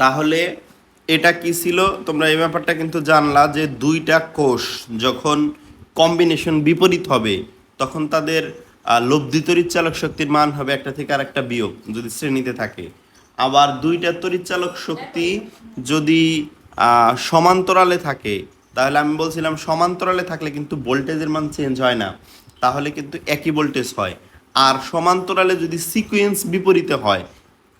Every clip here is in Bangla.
তাহলে এটা কি ছিল? তোমরা এই ব্যাপারটা কিন্তু জানলা যে দুইটা কোষ যখন কম্বিনেশন বিপরীত হবে, তখন তাদের লব্ধি তড়িৎচালক শক্তির মান হবে একটা থেকে আর একটা বিয়োগ যদি শ্রেণীতে থাকে। আবার দুইটা তড়িৎচালক শক্তি যদি সমান্তরালে থাকে, তাহলে আমি বলছিলাম সমান্তরালে থাকলে কিন্তু ভোল্টেজের মান চেঞ্জ হয় না, তাহলে কিন্তু একই ভোল্টেজ হয়। আর সমান্তরালে যদি সিকোয়েন্স বিপরীতে হয়,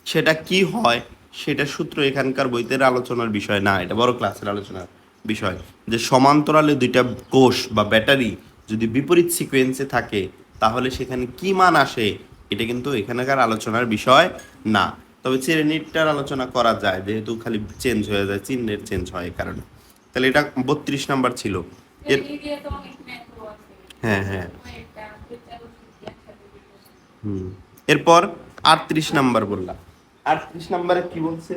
সেটা কি হয়? সেটা সূত্র এখানকার বইতের আলোচনার বিষয় না এটা বড় ক্লাসের আলোচনার বিষয়। যে সমান্তরালে দুইটা কোষ বা ব্যাটারি যদি বিপরীত সিকোয়েন্সে থাকে তাহলে সেখানে কি মান আসে এটা কিন্তু এখানকার আলোচনার বিষয় না। তবে শ্রেণীটার আলোচনা করা যায় যেহেতু খালি চেঞ্জ হয়ে যায় চিহ্নের চেঞ্জ হয় এই কারণে। তাহলে এটা বত্রিশ নাম্বার ছিল। এর হ্যাঁ হ্যাঁ। হুম। এরপর আটত্রিশ নাম্বার বললাম। আটত্রিশ নাম্বারে কি বলছে?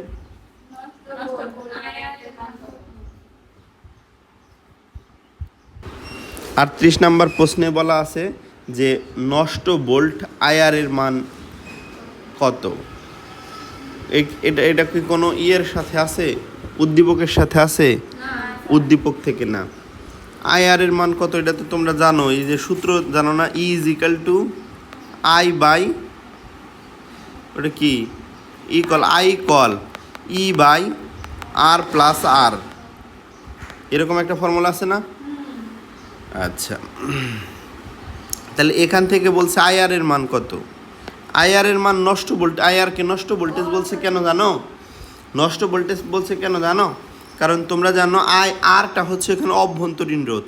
আটত্রিশ নাম্বার প্রশ্নে বলা আছে যে নষ্ট বোল্ট আয়ারের মান কত? এটা এটা কি কোনো ইয়ের সাথে আছে? উদ্দীপকের সাথে আছে? উদ্দীপক থেকে না। আয়ারের মান কত? এটা তো তোমরা জানো এই যে সূত্র জানো না E is equal to I by ওটা কি? ই কল I call, E by, R plus R. এরকম একটা ফর্মুলা আছে না? আচ্ছা। তাহলে এখান থেকে বলছে আইআর এর মান কত? আইআর এর মান নষ্ট ভোল্ট আইআরকে নষ্ট ভোল্টেজ বলছে কেন জানো? নষ্ট ভোল্টেজ বলছে কেন জানো? কারণ তোমরা জানো আই, আরটা হচ্ছে এখানে অভ্যন্তরীণ রোধ।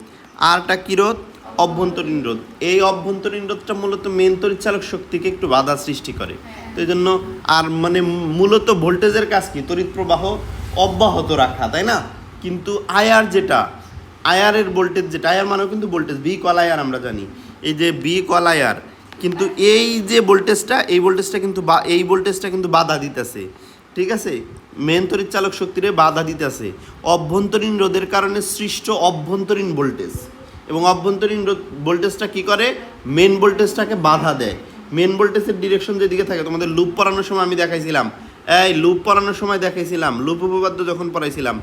আরটা কি রোধ? অভ্যন্তরীণ রোধ। এই অভ্যন্তরীণ রোধটা মূলত মেন তড়িৎচালক শক্তিকে একটু বাধা সৃষ্টি করে। তো এই জন্য আর মানে মূলত ভোল্টেজের কাজ কি? তড়িৎ প্রবাহ অব্যাহত রাখা, তাই না? কিন্তু আয়ার যেটা, আয়ারের ভোল্টেজ যেটা, আয়ার মানেও কিন্তু ভোল্টেজ বি কল আয়ার আমরা জানি। এই যে বি কল আয়ার, কিন্তু এই যে ভোল্টেজটা, এই ভোল্টেজটা কিন্তু বা, এই ভোল্টেজটা কিন্তু বাধা দিতেছে। ঠিক আছে? মেন তড়িৎ চালক শক্তিরে বাধা দিতেছে। অভ্যন্তরীণ রোধের কারণে সৃষ্ট অভ্যন্তরীণ ভোল্টেজ। এবং অভ্যন্তরীণ ভোল্টেজটা কি করে? মেন ভোল্টেজটাকে বাধা দেয়। মেন ভোল্টেজের ডিরেকশন যেদিকে থাকে, তোমাদের লুপ পড়ানোর সময় আমি দেখাইছিলাম। এই লুপ পড়ানোর সময় দেখাইছিলাম লুপ উপপাদ্য যখন পড়াইছিলাম,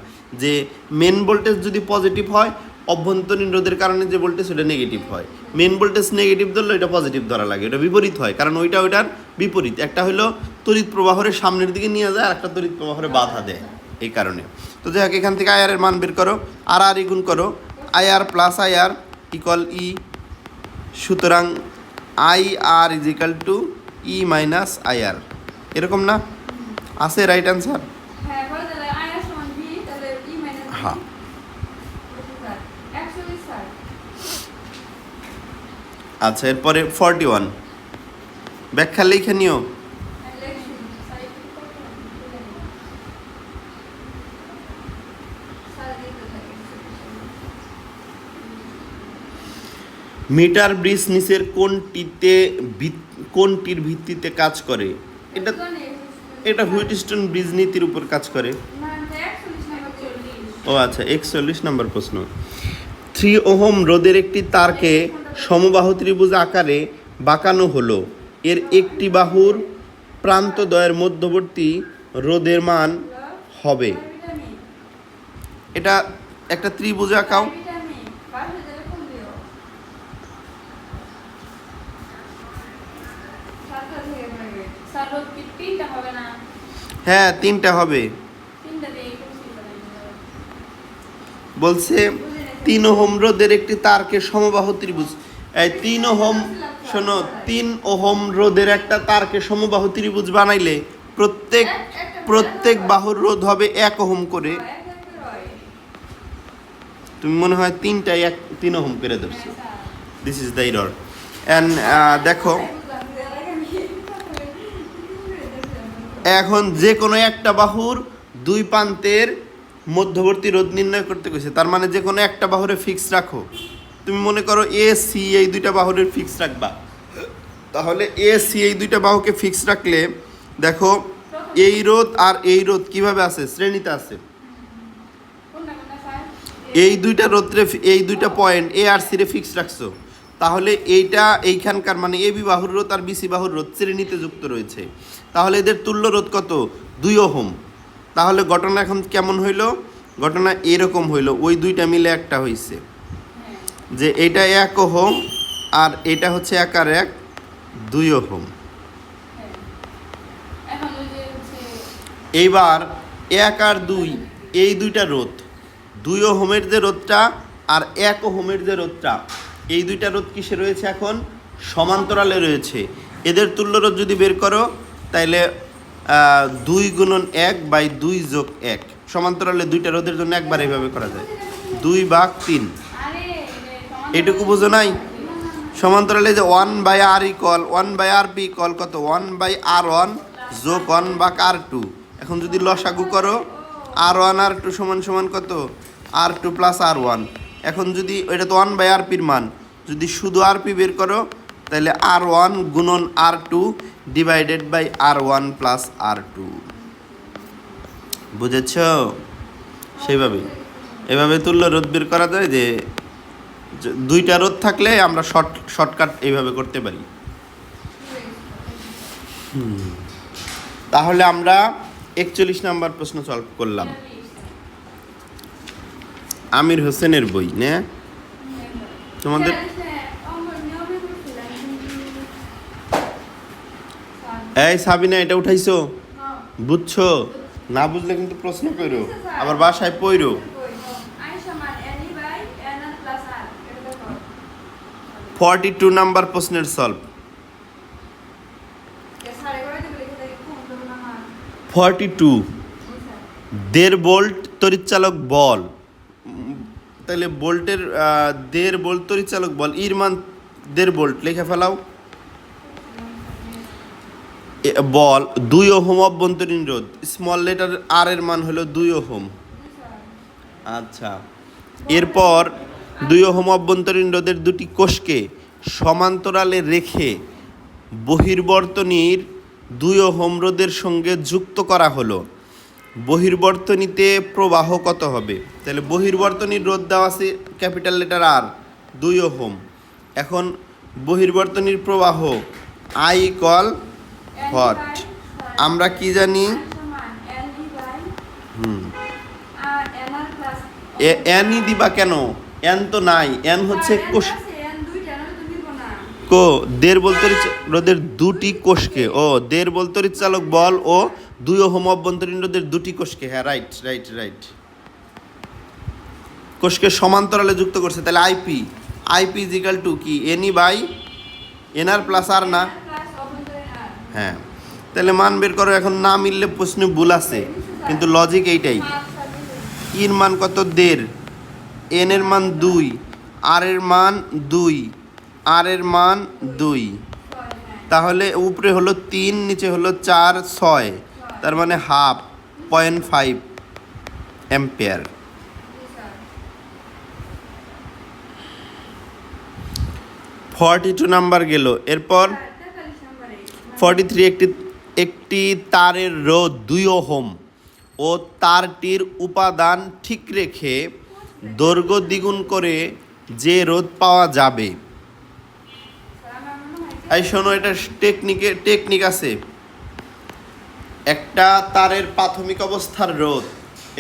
যে মেন ভোল্টেজ যদি পজিটিভ হয়, অভ্যন্তরীণ রোধের কারণে যে ভোল্টেজ ওটা নেগেটিভ হয়। মেন ভোল্টেজ নেগেটিভ ধরলে এটা পজিটিভ ধরা লাগে, এটা বিপরীত হয়, কারণ ওইটা ওইটার বিপরীত। একটা হলো তড়িৎ প্রবাহের সামনের দিকে নিয়ে যায় আর একটা তড়িৎ প্রবাহের বাধা দেয়, এই কারণে। তো যাই হোক, এখান থেকে আয়ারের মান বের করো আর আর গুণ করো IR plus IR equal E সুতরাং I R is equal to E minus I R এরকম না? আছে রাইট অ্যান্সার হ্যাঁ, E। হ্যাঁ। আচ্ছা এরপরে ফর্টি ওয়ান ব্যাখ্যা লিখে নিও election, স্যার, একটু কত? স্যার, দিতে থাকে। মিটার ব্রিজ নিচের কোনটিতে কোনটির ভিত্তিতে কাজ করে। এটা এটা হুইটস্টোন ব্রিজ নীতির উপর কাজ করে। না, এটা 41 নাম্বার 40 ও আচ্ছা একচল্লিশ নম্বর প্রশ্ন। থ্রি ওহম রোদের একটি তারকে সমবাহু ত্রিভুজ আকারে বাঁকানো হলো। এর একটি বাহুর প্রান্তদ্বয়ের মধ্যবর্তী রোদের মান হবে। এটা একটা ত্রিভুজ আঁকাও ভিটামিন পাশে যাবে কোন দিও সাতটা থেকে পারবে স্যার রোদ কি তিনটা হবে না হ্যাঁ তিনটা হবে। বলছে তিন ওহম রোদের একটি তারকে সমবাহ ত্রিভুজ। এই তিন ওহম শোনো তিন ওহম রোদের একটা তারকে সমবাহু ত্রিভুজ বানাইলে প্রত্যেক প্রত্যেক বাহুর রোধ হবে এক ওহম করে। তুমি মনে হয় তিনটাই এক তিন ওহম করে ধরছো। This is the error and দেখো এখন যে কোনো একটা বাহুর দুই প্রান্তের মধ্যবর্তী রোধ নির্ণয় করতে গেছে তার মানে যে কোনো একটা বাহুরে ফিক্স রাখো। তুমি মনে করো এ সি এই দুইটা বাহুরের ফিক্স রাখবা। তাহলে এ সি এই দুইটা বাহুকে ফিক্স রাখলে দেখো এই রোধ আর এই রোধ কীভাবে আছে? শ্রেণীতে আছে। এই দুইটা রোদ্রে, এই দুইটা পয়েন্ট এ আর সি রে ফিক্স রাখছো। তাহলে এইটা এইখানকার মানে এ বি বাহুর রোধ আর বিসি বাহুর রোধ শ্রেণীতে যুক্ত রয়েছে। তাহলে এদের তুল্য রোধ কত? দুই ওহম। তাহলে ঘটনা এখন কেমন হইল? ঘটনা এরকম হইল, ওই দুইটা মিলে একটা হইছে। হ্যাঁ যে এটা এক ওহম আর এটা হচ্ছে এক আর এক, দুই ওহম। এইবার এক আর দুই, এই দুইটা রোধ। দুই ওহমের যে রোধটা আর এক ওহমের যে রোধটা এই দুইটা রোধ কিসে রয়েছে এখন? সমান্তরালে রয়েছে। এদের তুল্য রোধ যদি বের করো, তাইলে দুই গুণন এক বাই দুই যোগ এক। সমান্তরালে দুইটা রোধের জন্য একবার এইভাবে করা যায়। দুই বাঘ তিন। এটুকু বোঝো নাই? সমান্তরালে যে one by R equal one by R P equal কত? ওয়ান বাই আর ওয়ান যোগ ওয়ান বাক আর টু। এখন যদি লসাগু করো, আর ওয়ান আর টু সমান সমান কত? R two plus R one. এখন যদি এটা তো ওয়ান বাই আর পির মান, যদি শুধু আর পি বের করো, তাহলে আর ওয়ান গুণন R two divided by R one plus R two বুঝেছ? সেইভাবে। এভাবে তুল্য রোধ বের করা যায় যে দুইটা রোধ থাকলে আমরা শর্ট শর্টকাট এইভাবে করতে পারি। তাহলে আমরা একচল্লিশ নাম্বার প্রশ্ন সলভ করলাম। আমির হোসেনের বই, না? তোমাদের এই সাবিনা, এটা উঠাইছো? বুঝছ? না বুঝলে কিন্তু প্রশ্ন করো। আবার বাসায় পইরো ফর্টি টু নাম্বার প্রশ্নের সলভ। Forty two. দেড় বোল্ট তড়িৎচালক বল। তাহলে বোল্টের দেড় বোল্ট তড়িৎচালক বল ইর মান দেড় বোল্ট লিখে ফেলাও। বল, দুই ওহম অভ্যন্তরীণ রোধ স্মল লেটার আর এর মান হলো দুই ওহম। আচ্ছা এরপর দুই ওহম অভ্যন্তরীণ রোধের দুটি কোষকে সমান্তরালে রেখে বহির্বর্তনীর দুই ওহম রোধের সঙ্গে যুক্ত করা হলো। বহির্বর্তনীতে প্রবাহ কত হবে? তাহলে বহির্বর্তনীর রোধ দেওয়া আছে ক্যাপিটাল লেটার আর, দুই ওহম। এখন বহির্বর্তনীর প্রবাহ আই কল হট আমরা কি জানি? হুম। এনই দিবা কেন? এন তো নাই এন হচ্ছে কোষ কো দের বলতরি রোদের দুটি কোষকে, ও দের বলতরি চালক বল, ও, দুই ওহম অভ্যন্তরীণ রোদের দুটি কোষকে হ্যাঁ রাইট রাইট রাইট কোষকে সমান্তরালে যুক্ত করছে, তাহলে IP IP is equal to কি NE by NR plus R না? হ্যাঁ তাহলে মান বের করো, এখন না মিললে প্রশ্নে ভুল আছে, কিন্তু লজিক এইটাই। ইর মান কত, দেড় এন এর মান দুই আর এর মান দুই আর এর মান দুই। তাহলে উপরে হলো তিন, নিচে হলো চার, ছয়। তার মানে half point five ampere. Forty two number গেল। এরপর ফর্টি থ্রি একটি একটি তারের রোধ দুই ওহম। ও তারটির উপাদান ঠিক রেখে দৈর্ঘ্য দ্বিগুণ করে যে রোধ পাওয়া যাবে এই শোনো এটা টেকনিকে টেকনিক আছে। একটা তারের প্রাথমিক অবস্থার রোধ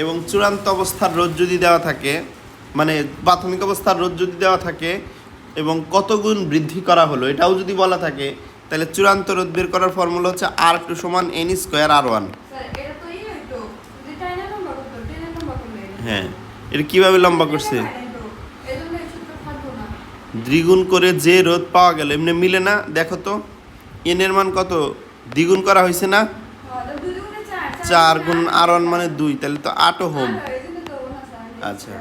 এবং চূড়ান্ত অবস্থার রোধ যদি দেওয়া থাকে মানে প্রাথমিক অবস্থার রোধ যদি দেওয়া থাকে এবং কত গুণ বৃদ্ধি করা হলো এটাও যদি বলা থাকে তাহলে চূড়ান্ত রোধ বের করার ফর্মুলা হচ্ছে আর টু সমান এন স্কোয়ার আর ওয়ান। হ্যাঁ এটা কীভাবে লম্বা করছে? দ্বিগুণ করে যে রোধ পাওয়া গেল, এমনি মিলে না? দেখো তো এন এর মান কত? দ্বিগুণ করা হয়েছে না? চার গুণ আর ওয়ান মানে দুই, তাহলে তো আটও হোম আচ্ছা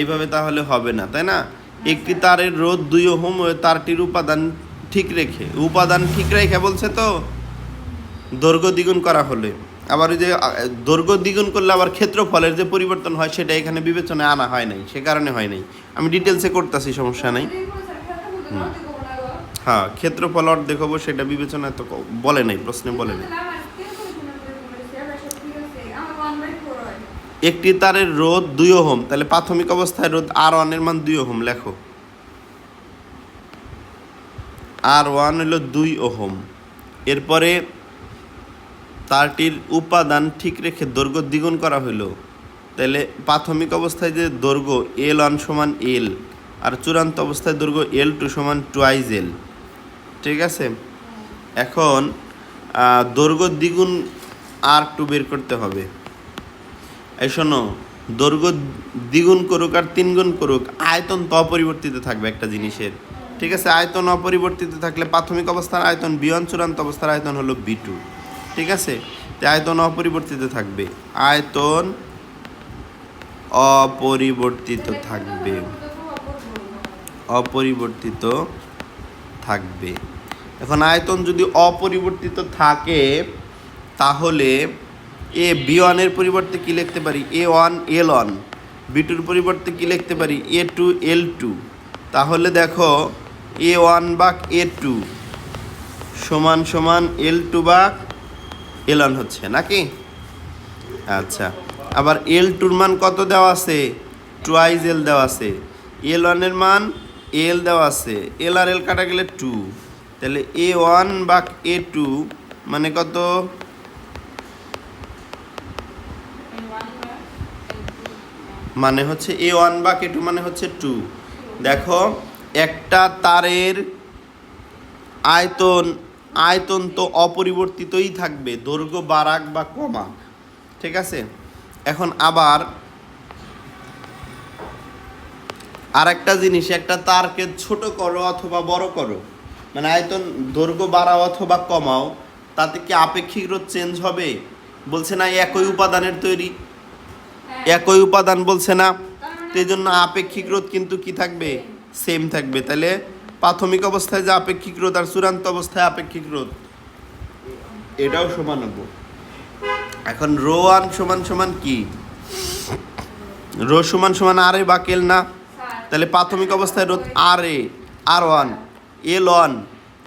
এইভাবে তাহলে হবে না, তাই না? একটি তারের রোধ দুই হোম তারটির উপাদান ঠিক রেখে, উপাদান ঠিক রেখে বলছে তো, দৈর্ঘ্য দ্বিগুণ করা হলে। আবার ওই যে দৈর্ঘ্য দ্বিগুণ করলে আবার ক্ষেত্রফলের যে পরিবর্তন হয় সেটা এখানে বিবেচনায় আনা হয় নাই, সে কারণে হয় নাই। আমি ডিটেলসে করতেছি, সমস্যা নাই। হ্যাঁ ক্ষেত্রফল অর্ধেক হব সেটা বিবেচনায় তো বলে নাই, প্রশ্নে বলে নাই। একটি তারের রোধ দুই ওহম, তাহলে প্রাথমিক অবস্থায় রোধ আর ওয়ানের মান দুই ওহম, লেখো। আর ওয়ান হলো দুই ওহম। এরপরে তারটির উপাদান ঠিক রেখে দৈর্ঘ্য দ্বিগুণ করা হইল। তাহলে প্রাথমিক অবস্থায় যে দৈর্ঘ্য এল ওয়ান সমান এল, আর চূড়ান্ত অবস্থায় দৈর্ঘ্য এল টু সমান টুয়াইজ এল ঠিক আছে? এখন দৈর্ঘ্য দ্বিগুণ আর টু বের করতে হবে। এই শোনো, দৈর্ঘ্য দ্বিগুণ করুক আর তিনগুণ করুক, আয়তন তো অপরিবর্তিত থাকবে একটা জিনিসের। ঠিক আছে? আয়তন অপরিবর্তিত থাকলে প্রাথমিক অবস্থার আয়তন বি ওয়ান, চূড়ান্ত অবস্থার আয়তন হলো বি টু। ঠিক আছে? আয়তন অপরিবর্তিত থাকবে। আয়তন অপরিবর্তিত থাকবে। অপরিবর্তিত থাকবে। এখন আয়তন যদি অপরিবর্তিত থাকে, তাহলে এ বি ওয়ানের পরিবর্তে কি লিখতে পারি? A one L one B টুর পরিবর্তে কি লিখতে পারি? এ টু এল টু তাহলে দেখো এ ওয়ান বাক এ টু সমান সমান এল টু বাক এল ওয়ান হচ্ছে, নাকি? আচ্ছা আবার এল টুর মান কত দেওয়া আছে? টুয়াইজ এল দেওয়া আছে। এল ওয়ানের মান এল দেওয়া আছে। এল আর এল কাটা গেলে টু তাহলে এ ওয়ান বা এ টু মানে কত? মানে হচ্ছে এ ওয়ান বা কে টু মানে হচ্ছে টু দেখো, একটা তারের আয়তন আয়তন তো অপরিবর্তিতই থাকবে দৈর্ঘ্য বাড়াক বা কমা। ঠিক আছে? এখন আবার আর একটা জিনিস একটা তারকে ছোট করো অথবা বড় করো। মানে আয়তন দৈর্ঘ্য বাড়াও অথবা কমাও তাতে কি আপেক্ষিক রোধ চেঞ্জ হবে? বলছে না একই উপাদানের তৈরি। একই উপাদান বলছে না। তো এই জন্য আপেক্ষিক রোধ কিন্তু কি থাকবে? সেম থাকবে। তাহলে প্রাথমিক অবস্থায় যা আপেক্ষিক রোধ আর চূড়ান্ত অবস্থায় আপেক্ষিক রোধ? এটাও সমান হব। এখন রো ওয়ান সমান সমান কি? রো সমান সমান আর এ বাকেল না? তাহলে প্রাথমিক অবস্থায় রোধ আর এ আর ওয়ান এল ওয়ান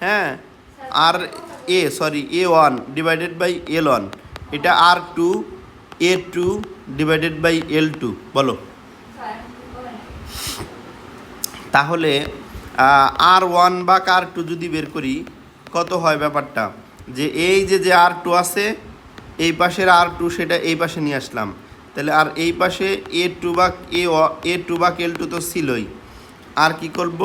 হ্যাঁ? আর A sorry A one divided by L one. এটা আর two A two divided by L two. বলো। তাহলে আর ওয়ান বা আর টু যদি বের করি, কত হয় ব্যাপারটা? যে এই যে যে আর টু আছে, এই পাশের আর টু সেটা এই পাশে নিয়ে আসলাম। তাহলে আর এই পাশে এ টু বা এ এ টু বা এল টু তো ছিলই। আর কি করব?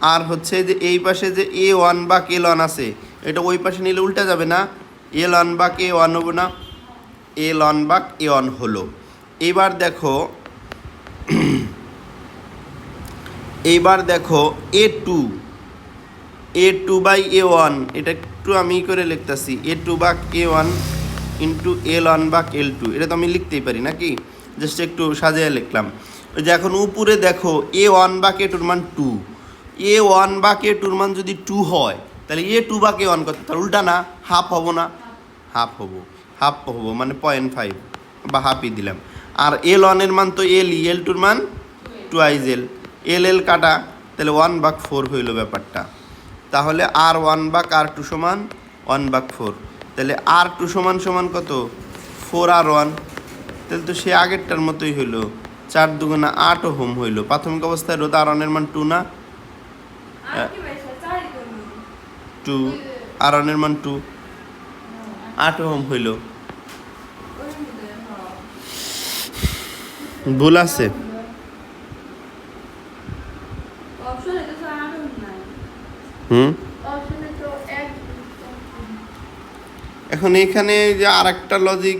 আর হচ্ছে যে এই পাশে যে এ ওয়ান বা এল ওয়ান আছে, এটা ওই পাশে নিলে উল্টা যাবে না। এ ওয়ান বা এ ওয়ান হব না। এ ওয়ান বা এ ওয়ান হলো। এবার দেখো এইবার দেখো A two A two by A one এটা একটু আমি করে লিখতেছি। এ টু বা A one into L one বা এল টু এটা তো আমি লিখতেই পারি, নাকি? জাস্ট একটু সাজিয়ে লিখলাম। ওই যে এখন উপরে দেখো এ ওয়ান বা কে টুর মান টু এ ওয়ান বা কে টুর মান যদি টু হয়, তাহলে এ টু বা কে ওয়ান কত? তার উল্টা না হাফ হব না? হাফ হব। হাফ হব মানে পয়েন্ট ফাইভ বা হাফই দিলাম। আর এল ওয়ানের মান তো এল ই এল টুর মান টু টুয়াইজ এল এল এল কাটা তাহলে ওয়ান বাক ফোর হইল ব্যাপারটা। তাহলে R one by R two সমান ওয়ান বাক ফোর তাহলে আর টু সমান সমান কত? ফোর আর ওয়ান তাহলে তো সে আগেরটার মতোই হইল। চার দুগুণা আট হোম হইল। প্রাথমিক অবস্থায় রোদ আর ওয়ানের মান টু না? টু আর ওয়ানের মান টু আট হোম হইল। ভুল আছে অপশনে তো স্যার আরও নাই হুম? এখন এখানে যে আর একটা লজিক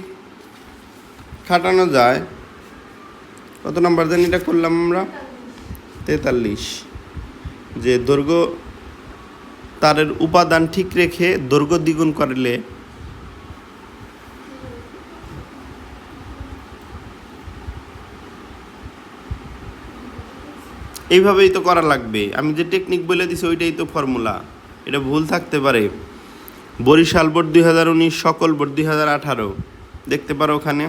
খাটানো যায়, কত নম্বর জানি এটা করলাম আমরা? তেতাল্লিশ। যে দৈর্ঘ্য তারের উপাদান ঠিক রেখে দৈর্ঘ্য দ্বিগুণ করলে এইভাবেই তো করা লাগবে। আমি যে টেকনিক বলে দিছি, ওইটাই তো ফর্মুলা এটা ভুল থাকতে পারে। বরিশাল বোর্ড দুই হাজার উনিশ, সকল বোর্ড দুই হাজার আঠারো। দেখতে পারো ওখানে।